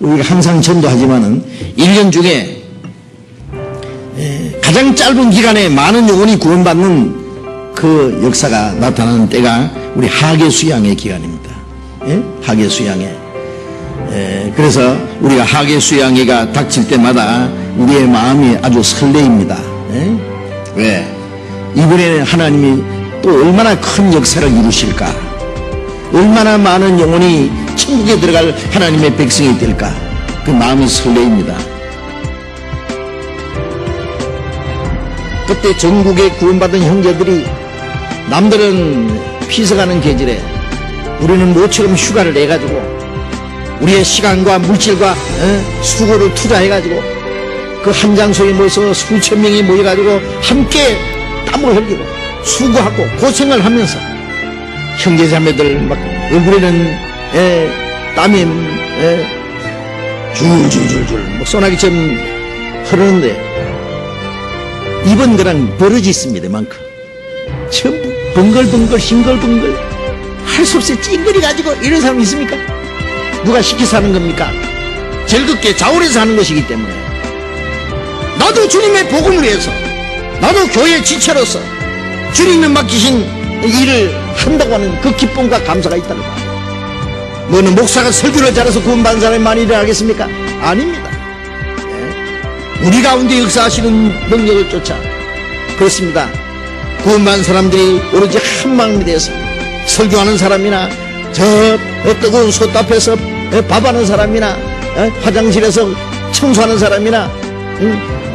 우리가 항상 전도하지만은 1년 중에 에, 가장 짧은 기간에 많은 영혼이 구원받는 그 역사가 나타나는 때가 우리 하계 수양의 기간입니다. 예? 하계 수양회. 에, 그래서 우리가 하계 수양회가 닥칠 때마다 우리의 마음이 아주 설레입니다. 예? 왜? 이번에는 하나님이 또 얼마나 큰 역사를 이루실까? 얼마나 많은 영혼이 천국에 들어갈 하나님의 백성이 될까? 그 마음이 설레입니다. 그때 전국에 구원받은 형제들이 남들은 피서가는 계절에 우리는 모처럼 휴가를 내가지고 우리의 시간과 물질과 어? 수고를 투자해가지고 그 한 장소에 모여서 수천 명이 모여가지고 함께 땀을 흘리고 수고하고 고생을 하면서 형제자매들 막 얼굴에는 에, 땀이 에, 줄줄줄줄. 뭐 소나기처럼 흐르는데. 이번 거랑 버릇이 있습니다 만큼. 전부 벙글벙글 싱글벙글. 할 수 없이 찡그리 가지고 이런 사람 있습니까? 누가 시켜서 하는 겁니까? 즐겁게 자원해서 하는 것이기 때문에. 나도 주님의 복음을 위해서 나도 교회 지체로서 주님이 맡기신 일을 한다고 하는 그 기쁨과 감사가 있다는 거 뭐는 목사가 설교를 잘해서 구원받은 사람이 많이 일어나겠습니까? 아닙니다 예. 우리 가운데 역사하시는 능력을 쫓아 그렇습니다 구원받은 사람들이 오로지 한 마음이 되어서 설교하는 사람이나 저 뜨거운 솥 앞에서 밥하는 사람이나 화장실에서 청소하는 사람이나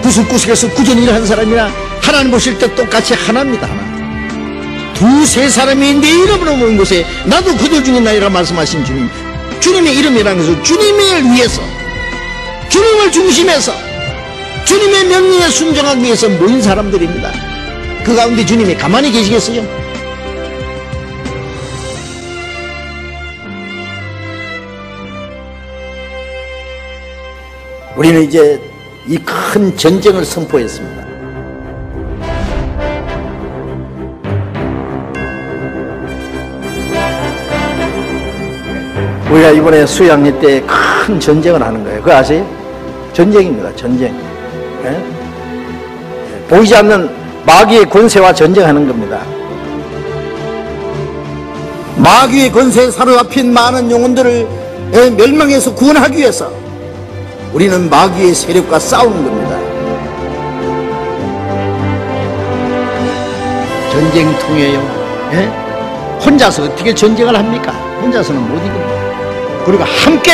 구석구석에서 구전 일을 하는 사람이나 하나님 보실 때 똑같이 하나입니다 하나 두세 사람이 내 이름으로 모인 곳에 나도 그들 중에 나이라 말씀하신 주님 주님의 이름이라는 것은 주님을 위해서 주님을 중심해서 주님의 명령에 순종하기 위해서 모인 사람들입니다 그 가운데 주님이 가만히 계시겠어요? 우리는 이제 이 큰 전쟁을 선포했습니다. 우리가 이번에 수양리 때 큰 전쟁을 하는 거예요. 그거 아세요? 전쟁입니다. 전쟁. 예? 보이지 않는 마귀의 권세와 전쟁하는 겁니다. 마귀의 권세에 사로잡힌 많은 영혼들을 멸망해서 구원하기 위해서 우리는 마귀의 세력과 싸우는 겁니다. 전쟁통이에요. 예? 혼자서 어떻게 전쟁을 합니까? 혼자서는 못 이깁니다. 그리고 함께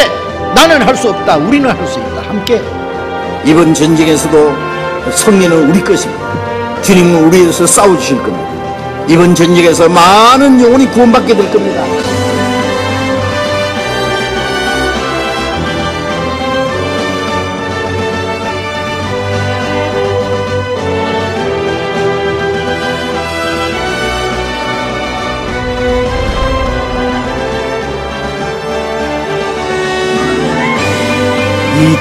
나는 할 수 없다. 우리는 할 수 있다. 함께 이번 전쟁에서도 승리는 우리 것입니다. 주님은 우리에서 싸워주실 겁니다. 이번 전쟁에서 많은 영혼이 구원받게 될 겁니다. 이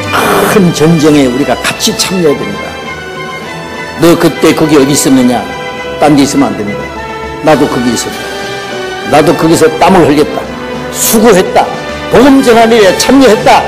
큰 전쟁에 우리가 같이 참여해야 됩니다. 너 그때 거기 어디 있었느냐? 딴 데 있으면 안 됩니다. 나도 거기 있었다. 나도 거기서 땀을 흘렸다. 수고했다. 복음 전환 일에 참여했다.